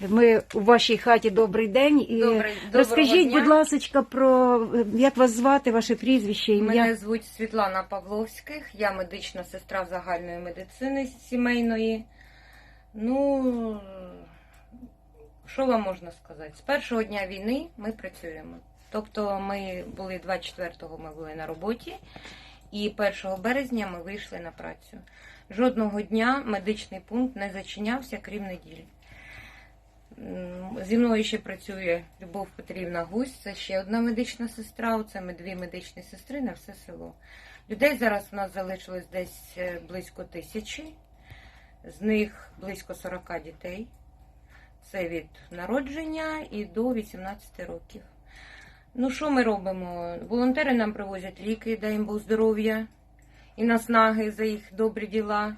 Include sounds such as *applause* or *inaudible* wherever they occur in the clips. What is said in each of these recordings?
Ми у вашій хаті добрий день. І Добрий- розкажіть, дня. будь ласка, про як вас звати, ваше прізвище, ім'я. Мене звуть Світлана Павловських, я медична сестра загальної медицини сімейної. Ну, що вам можна сказати? З першого дня війни ми працюємо. Тобто ми були 24-го ми були на роботі, і 1 березня ми вийшли на працю. Жодного дня медичний пункт не зачинявся, крім неділі. Зі мною ще працює Любов Петрівна Гусь, це ще одна медична сестра. Оце ми дві медичні сестри на все село. Людей зараз у нас залишилось десь е, близько тисячі, з них близько 40 дітей. Це від народження і до 18 років. Ну, що ми робимо? Волонтери нам привозять ліки, дай їм Бог здоров'я і наснаги за їх добрі діла.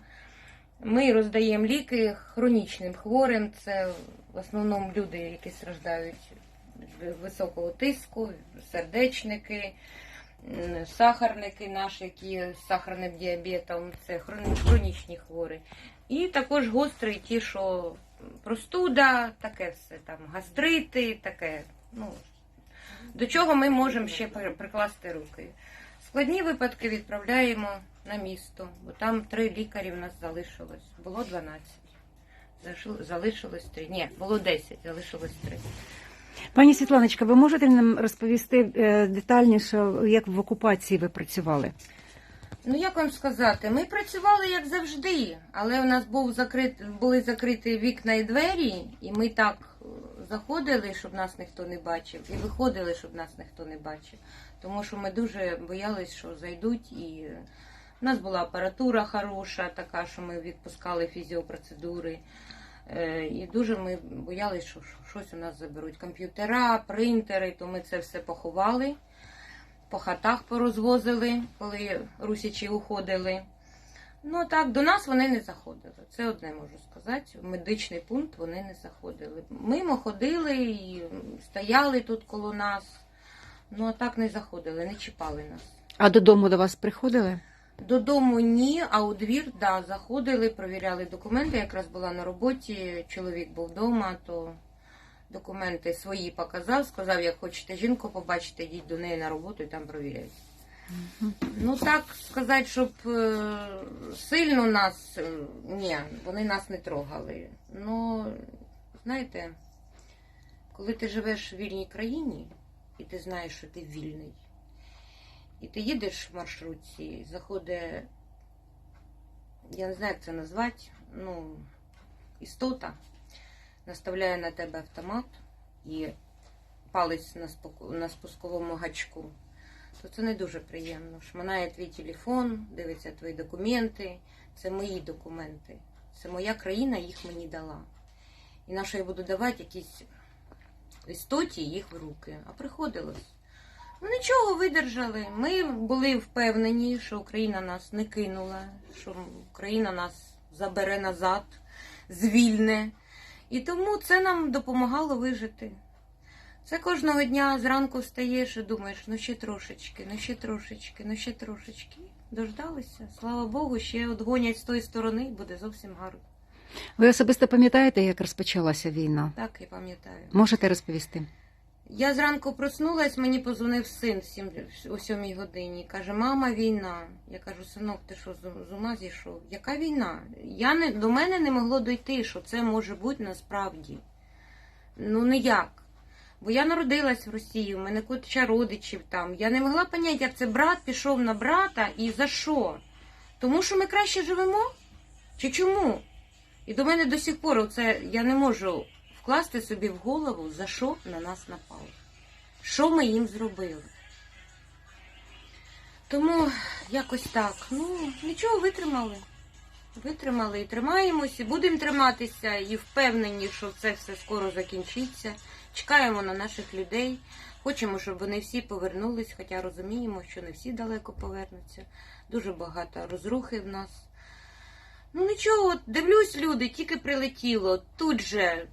Ми роздаємо ліки хронічним хворим. Це в основному люди, які страждають високого тиску, сердечники, сахарники наші, які з сахарним діабетом, це хроні- хронічні хворі. І також гострі ті, що простуда, таке все там, гастрити, таке. Ну, до чого ми можемо ще при- прикласти руки. Складні випадки відправляємо на місто, бо там три лікарі в нас залишилось. Було 12. Залишилось три. Ні, було 10, залишилось три. Пані Світланочка, ви можете нам розповісти е, детальніше, як в окупації ви працювали? Ну як вам сказати, ми працювали як завжди, але у нас був закрит, були закриті вікна і двері, і ми так е, заходили, щоб нас ніхто не бачив, і виходили, щоб нас ніхто не бачив. Тому що ми дуже боялись, що зайдуть, і у нас була апаратура хороша, така, що ми відпускали фізіопроцедури. Е, І дуже ми боялись, що щось у нас заберуть. Комп'ютера, принтери, то ми це все поховали по хатах порозвозили, коли русичі уходили. Ну так, до нас вони не заходили. Це одне можу сказати. В медичний пункт вони не заходили. Мимо ходили і стояли тут коло нас. Ну а так не заходили, не чіпали нас. А додому до вас приходили? Додому ні, а у двір да, заходили, провіряли документи. Якраз була на роботі, чоловік був вдома, то документи свої показав, сказав, як хочете жінку побачити, йдіть до неї на роботу і там провіряйте. Ну так сказати, щоб е, сильно нас е, ні, вони нас не трогали. Ну, знаєте, коли ти живеш в вільній країні, і ти знаєш, що ти вільний, і ти їдеш в маршрутці, заходить, я не знаю, як це назвати, ну, істота, наставляє на тебе автомат і палець на, спусковому гачку, то це не дуже приємно. Шманає твій телефон, дивиться твої документи. Це мої документи. Це моя країна їх мені дала. І на що я буду давати якісь істоті їх в руки. А приходилось. Ну нічого, видержали. Ми були впевнені, що Україна нас не кинула, що Україна нас забере назад, звільне. І тому це нам допомагало вижити. Це кожного дня зранку встаєш і думаєш, ну ще трошечки, ну ще трошечки, ну ще трошечки. Дождалися. Слава Богу, ще от гонять з тої сторони, буде зовсім гарно. Ви особисто пам'ятаєте, як розпочалася війна? Так, я пам'ятаю. Можете розповісти? Я зранку проснулась, мені позвонив син о сьомій годині. Каже, мама, війна. Я кажу, синок, ти що з- ума зійшов? Яка війна? Я не, до мене не могло дойти, що це може бути насправді. Ну ніяк. Бо я народилась в Росії, у мене куча родичів там. Я не могла поняти, як це брат пішов на брата і за що? Тому що ми краще живемо? Чи чому? І до мене до сих пор оце я не можу вкласти собі в голову, за що на нас напали. Що ми їм зробили. Тому якось так. Ну, нічого витримали. Витримали і тримаємось, і будемо триматися, і впевнені, що це все скоро закінчиться. Чекаємо на наших людей. Хочемо, щоб вони всі повернулись, хоча розуміємо, що не всі далеко повернуться. Дуже багато розрухи в нас. Ну нічого, дивлюсь, люди, тільки прилетіло. Тут же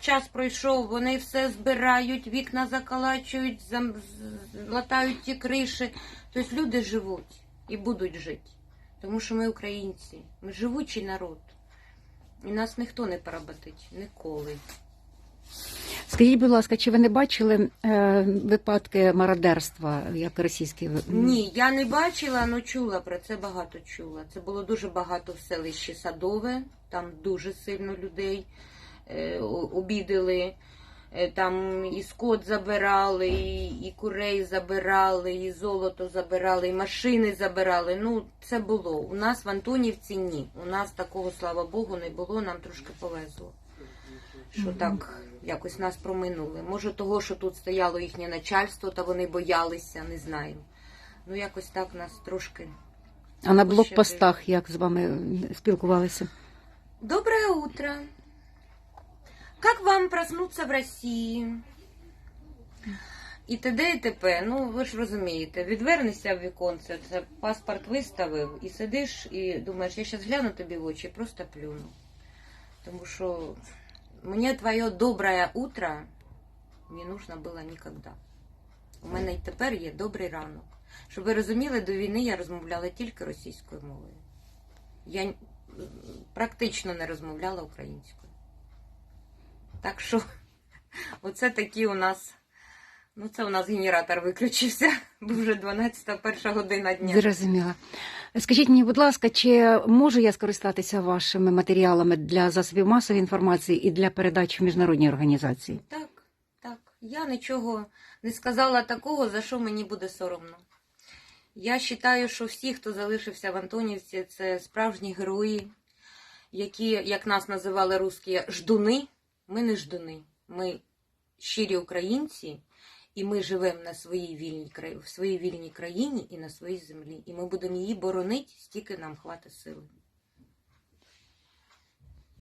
час пройшов, вони все збирають, вікна закалачують, зам- латають ті криші. Тобто люди живуть і будуть жити. Тому що ми українці, ми живучий народ. І нас ніхто не поработить ніколи. Скажіть, будь ласка, чи ви не бачили е, випадки мародерства, як російські Ні, я не бачила, але чула про це багато чула. Це було дуже багато в селищі Садове, там дуже сильно людей обідали. Е, Там і скот забирали, і, і курей забирали, і золото забирали, і машини забирали. Ну, це було. У нас в Антонівці ні. У нас такого, слава Богу, не було, нам трошки повезло. Що так якось нас проминули. Може, того, що тут стояло їхнє начальство, та вони боялися, не знаю. Ну, якось так нас трошки. А на блокпостах як з вами спілкувалися? Доброе утро. Как вам проснуться в Росії? І т.д. і т.п. Ну, ви ж розумієте, відвернешся в віконце, це паспорт виставив, і сидиш і думаєш, я зараз гляну тобі в очі просто плюну. Тому що мені твоє добре утро не нужно було ніколи. У мене і тепер є добрий ранок. Щоб ви розуміли, до війни я розмовляла тільки російською мовою. Я практично не розмовляла українською. Так що, *laughs* оце такі у нас. Ну, це у нас генератор виключився, бо вже 12 перша година дня. Зрозуміла. Скажіть мені, будь ласка, чи можу я скористатися вашими матеріалами для засобів масової інформації і для передачі в міжнародні організації? Так, так. Я нічого не сказала такого, за що мені буде соромно. Я вважаю, що всі, хто залишився в Антонівці, це справжні герої, які, як нас називали русські, ждуни. Ми не ждуни. Ми щирі українці, і ми живемо на своїй вільній в своїй вільній країні і на своїй землі. І ми будемо її боронити, стільки нам хватить сили.